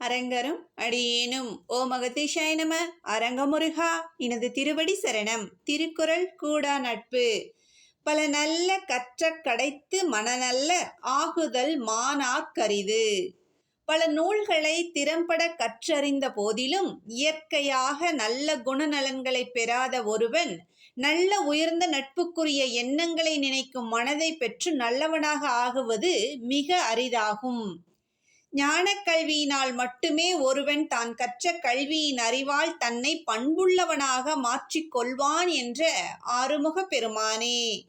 அரங்கரும் அடியேனும். ஓ மகதீஷாய நம அரங்கமுருகா எனது திருவடி சரணம். திருக்குறள் கூடா நட்பு. பல நல்ல கற்ற கடைத்து மனநல்ல ஆகுதல் மானாக்கரிது பல நூல்களை திறம்பட கற்றறிந்த போதிலும் இயற்கையாக நல்ல குணநலன்களை பெறாத ஒருவன் நல்ல உயர்ந்த நட்புக்குரிய எண்ணங்களை நினைக்கும் மனதை பெற்று நல்லவனாக ஆகுவது மிக அரிதாகும். ஞானக் கல்வியினால் மட்டுமே ஒருவன் தான் கற்ற கல்வியின் அறிவால் தன்னை பண்புள்ளவனாக மாற்றிக் கொள்வான் என்ற ஆறுமுக பெருமானே.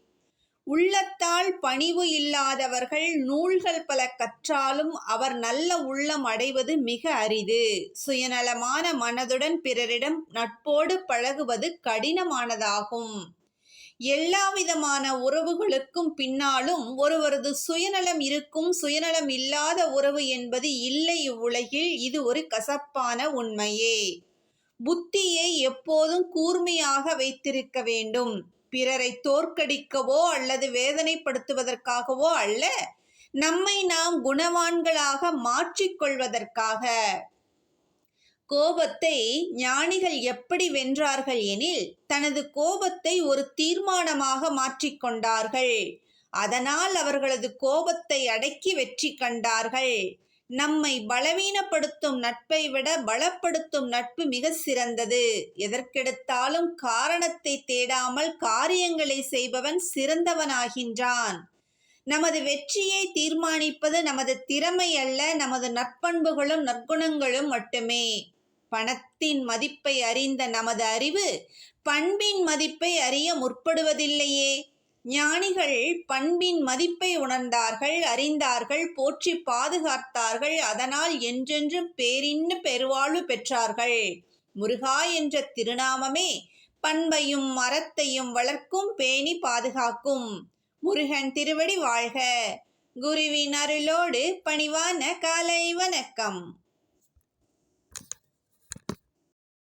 உள்ளத்தால் பணிவு இல்லாதவர்கள் நூல்கள் பல கற்றாலும் அவர் நல்ல உள்ளம் அடைவது மிக அரிது. சுயநலமான மனதுடன் பிறரிடம் நட்போடு பழகுவது கடினமானதாகும். எல்லாவிதமான உறவுகளுக்கும் பின்னாலும் ஒருவரது சுயநலம் இருக்கும் சுயநலம் இல்லாத உறவு என்பது இல்லை இவ்வுலகில். இது ஒரு கசப்பான உண்மையே. புத்தியை எப்போதும் கூர்மையாக வைத்திருக்க வேண்டும். பிறரை தோற்கடிக்கவோ அல்லது வேதனைப்படுத்துவதற்காகவோ அல்ல நம்மை நாம் குணவான்களாக மாற்றிக்கொள்வதற்காக. கோபத்தை ஞானிகள் எப்படி வென்றார்கள் எனில் தனது கோபத்தை ஒரு தீர்மானமாக மாற்றிக்கொண்டார்கள் அதனால் அவர்களது கோபத்தை அடக்கி வெற்றி கண்டார்கள். நம்மை பலவீனப்படுத்தும் நட்பை விட பலப்படுத்தும் நட்பு மிக சிறந்தது. எதற்கெடுத்தாலும் காரணத்தை தேடாமல் காரியங்களை செய்பவன் சிறந்தவனாகின்றான். நமது வெற்றியை தீர்மானிப்பது நமது திறமை அல்ல நமது நற்பண்புகளும் நற்குணங்களும் மட்டுமே. பணத்தின் மதிப்பை அறிந்த நமது அறிவு பண்பின் மதிப்பை அறிய முற்படுவதில்லையே. ஞானிகள் பண்பின் மதிப்பை உணர்ந்தார்கள் அறிந்தார்கள் போற்றி பாதுகாத்தார்கள் அதனால் என்றென்றும் பேரின்னு பெருவாழ்வு பெற்றார்கள். முருகா என்ற திருநாமமே பண்பையும் மரத்தையும் வளர்க்கும் பேணி பாதுகாக்கும். முருகன் திருவடி வாழ்க. குருவின் அருளோடு பணிவான காலை வணக்கம்.